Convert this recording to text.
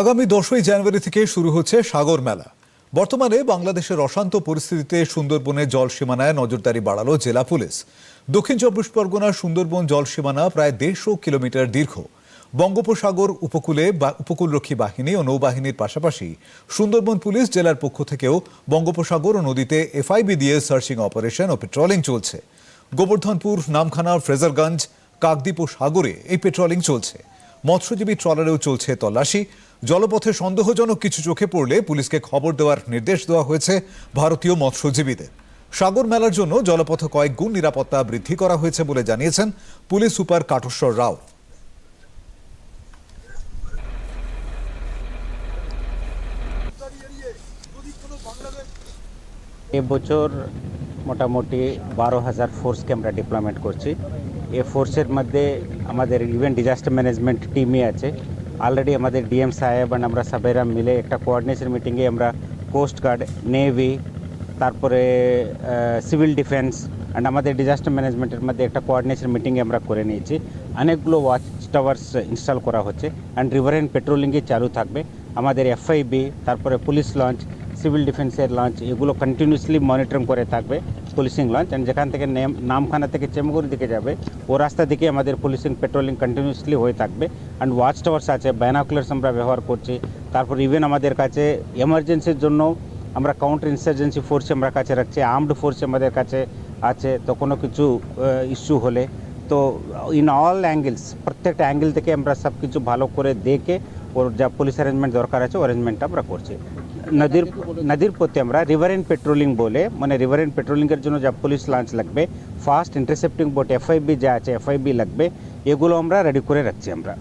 আগামী দশই জানুয়ারি থেকে শুরু হচ্ছে সাগর মেলা। বর্তমানে বাংলাদেশের অশান্ত পরিস্থিতিতে সুন্দরবনের জল সীমানায় নজরদারি বাড়ালো জেলা পুলিশ। দক্ষিণ চব্বিশ পরগনার সুন্দরবন জল সীমানা প্রায় দেড়শো কিলোমিটার দীর্ঘ। বঙ্গোপসাগর উপকূলে উপকূলরক্ষী বাহিনী ও নৌবাহিনীর পাশাপাশি সুন্দরবন পুলিশ জেলার পক্ষ থেকেও বঙ্গোপসাগর ও নদীতে এফআইবি দিয়ে সার্চিং অপারেশন ও পেট্রোলিং চলছে। গোবর্ধনপুর, নামখানা, ফ্রেজারগঞ্জ, কাকদ্বীপ ও সাগরে এই পেট্রোলিং চলছে। মৎস্যজীবী ট্রলারেও চলছে তল্লাশি। জলপথে সন্দেহজনক কিছু চোখে পড়লে পুলিশকে খবর দেওয়ার নির্দেশ দেওয়া হয়েছে ভারতীয় মৎস্যজীবীদের। সাগর মেলার জন্য জলপথে কয়েক গুণ নিরাপত্তা বৃদ্ধি করা হয়েছে বলে জানিয়েছেন পুলিশ সুপার কাটেশ্বর রাও। এবছর মোটামুটি বারো হাজার ফোর্সকে আমরা ডিপ্লয়মেন্ট করছি। এ ফোর্সের মধ্যে আমাদের ইভেন্ট ডিজাস্টার ম্যানেজমেন্ট টিমই আছে। অলরেডি আমাদের ডিএম সাহেব and আমরা সবাইরা মিলে একটা কোঅর্ডিনেশন মিটিংয়ে আমরা কোস্ট গার্ড নেভি তারপরে সিভিল ডিফেন্স অ্যান্ড আমাদের ডিজাস্টার ম্যানেজমেন্টের মধ্যে একটা কোঅর্ডিনেশন মিটিংয়ে আমরা করে নিয়েছি। অনেকগুলো ওয়াচ টাওয়ার্স ইনস্টল করা হচ্ছে অ্যান্ড রিভারেন্ট পেট্রোলিংয়ে চালু থাকবে। আমাদের এফআইবি তারপরে পুলিশ লঞ্চ সিভিল ডিফেন্সের লঞ্চ এগুলো কন্টিনিউসলি মনিটরিং করে থাকবে। পুলিশিং লঞ্চ অ্যান্ড যেখান থেকে নেম- নামখানা থেকে চেমগুড়ি দিকে যাবে, ও রাস্তা দিকে আমাদের পুলিশিং পেট্রোলিং কন্টিনিউসলি হয়ে থাকবে অ্যান্ড ওয়াচ টাওয়ার্স আছে বাইনাকুলার্স আমরা ব্যবহার করছি, তারপর ইভেন আমাদের কাছে এমার্জেন্সির জন্য আমরা কাউন্টার ইনসার্জেন্সি ফোর্স আমরা কাছে রাখছি আর্মড ফোর্স আমাদের কাছে আছে, তো কোনো কিছু ইস্যু হলে, তো ইন অল অ্যাঙ্গেলস প্রত্যেকটা অ্যাঙ্গেল থেকে আমরা সব কিছু ভালো করে দেখে, ওর যা পুলিশ অ্যারেঞ্জমেন্ট দরকার আছে অ্যারেঞ্জমেন্টটা আমরা করছি। নদীর নদীর প্রতি আমরা রিভারেন্ট পেট্রোলিং বলে মানে রিভারেন্ট পেট্রোলিংয়ের জন্য যা পুলিশ লঞ্চ লাগবে ফাস্ট ইন্টারসেপ্টিং বোট এফআইবি যা আছে এফআইবি লাগবে, এগুলো আমরা রেডি করে রাখছি আমরা।